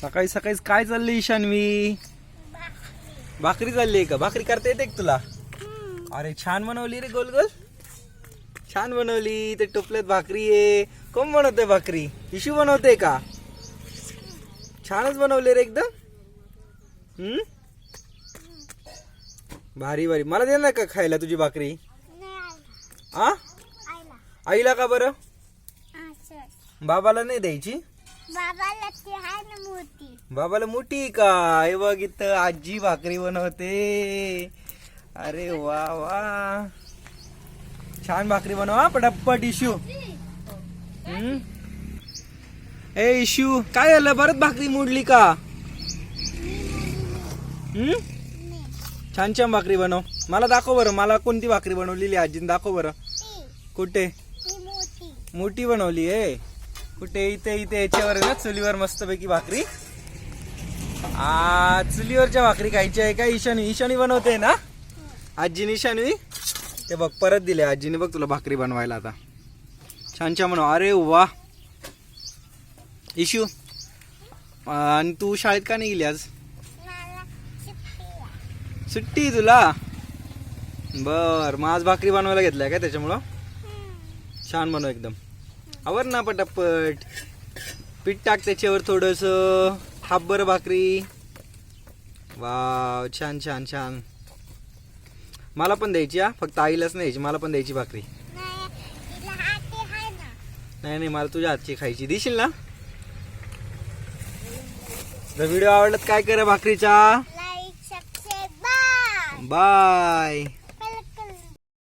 सकाळी सकाळी काय चाललंय ईशान्वी? भाकरी चालली आहे का? भाकरी करता येते तुला? अरे छान बनवली रे गोल गोल. छान बनवली ते टोपल्यात भाकरी आहे. कोण बनवते भाकरी? इशू बनवते का? छानच बनवले रे एकदम. हम्म? भारी भारी. मला दे ना का खायला तुझी भाकरी? आ? आईला. का बरं? बाबाला नाही द्यायची? बाबाला ते आहे ना मोठी बाबाला मोठी का? हे बघ इथं आजी भाकरी बनवते. अरे वा वा. छान भाकरी बनवा पटापट इशू. हम्म? ए इशू काय झालं? परत भाकरी मोडली का? हम्म? छान छान भाकरी बनव. मला दाखव बरं मला कोणती भाकरी बनवलेली आजीने? दाखव बरं. कुठे? मोठी बनवली आहे. कुठे इथे इथे याच्यावर ना चुलीवर मस्तपैकी भाकरी. आ चुलीवरच्या भाकरी खायची आहे का? ईशानी ईशानी बनवते ना? आजीने ईशानी ते बघ परत दिले. आजीने बघ तुला भाकरी बनवायला आता. छान छान बनव. अरे वा. इशू आणि तू शाळेत का नाही गेली आज? सुट्टी तुला? बर मग आज भाकरी बनवायला घेतलाय का त्याच्यामुळं? छान बनव एकदम. आवर ना पटापट. पीठ टाक त्याच्यावर थोडस. हाफभर भाकरी. वाव छान छान छान. मला पण द्यायची हा. फक्त आईलाच नाही मला पण द्यायची भाकरी. नाही नाही मला तुझ्या हातची खायची. देशील ना? जर व्हिडिओ आवडला काय करा भाकरीचा? बाय